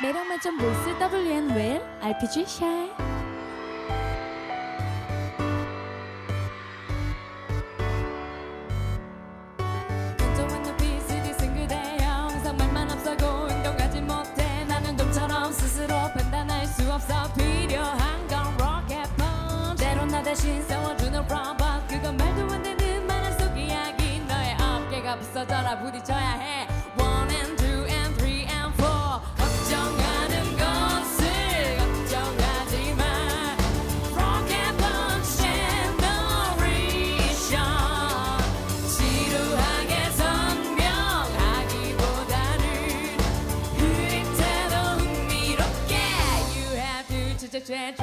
매력 만점 보스 WN 웰 RPG 샤이. 그건 부딪혀야 해. train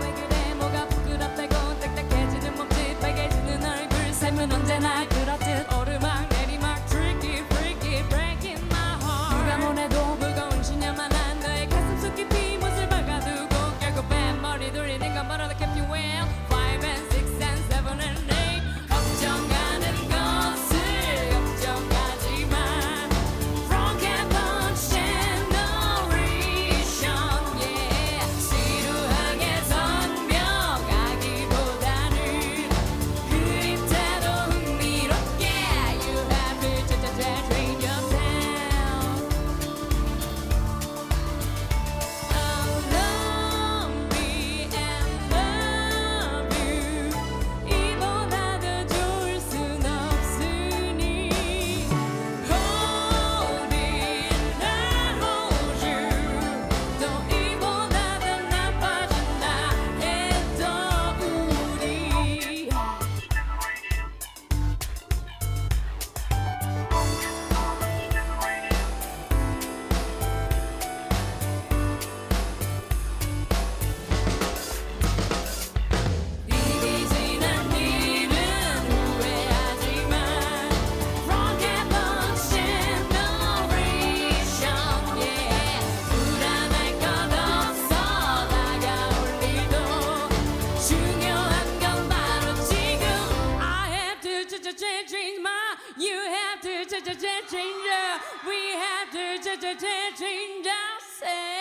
왜 그래 뭐가 부끄럽다고 딱딱해지는 몸짓 빨개지는 얼굴 삶은 언제나 그렇듯 오르막 to change my, you have to change, Change, we have to change. change ourselves.